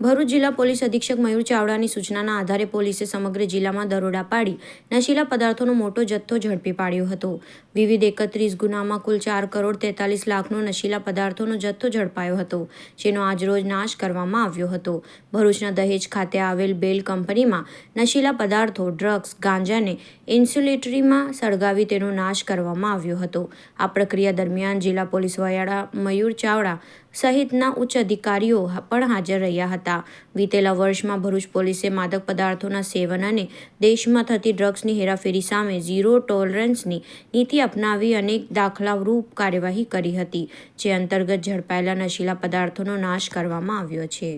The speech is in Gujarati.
ભરૂચ જિલ્લા પોલીસ અધિક્ષક મયુર ચાવડાની સૂચનાના આધારે પોલીસે સમગ્ર જિલ્લામાં દરોડા પાડી નશીલા પદાર્થોનો મોટો જથ્થો ઝડપી પાડ્યો હતો. વિવિધ એકત્રીસ ગુનામાં કુલ ચાર કરોડ તેતાલીસ લાખનો નશીલા પદાર્થોનો જથ્થો ઝડપાયો હતો, જેનો આજરોજ નાશ કરવામાં આવ્યો હતો. ભરૂચના દહેજ ખાતે આવેલ બેલ કંપનીમાં નશીલા પદાર્થો, ડ્રગ્સ, ગાંજાને ઇન્સ્યુલેટરીમાં સળગાવી તેનો નાશ કરવામાં આવ્યો હતો. આ પ્રક્રિયા દરમિયાન જિલ્લા પોલીસ વડાડા મયુર ચાવડા સહિતના ઉચ્ચ અધિકારીઓ પણ હાજર રહ્યા હતા. વિતેલા વર્ષમાં ભરૂચ પોલીસે માદક પદાર્થોના સેવન અને દેશમાં થતી ડ્રગ્સની હેરાફેરી સામે ઝીરો ટોલરન્સની નીતિ અપનાવી અનેક દાખલારૂપ કાર્યવાહી કરી હતી, જે અંતર્ગત ઝડપાયેલા નશીલા પદાર્થોનો નાશ કરવામાં આવ્યો છે.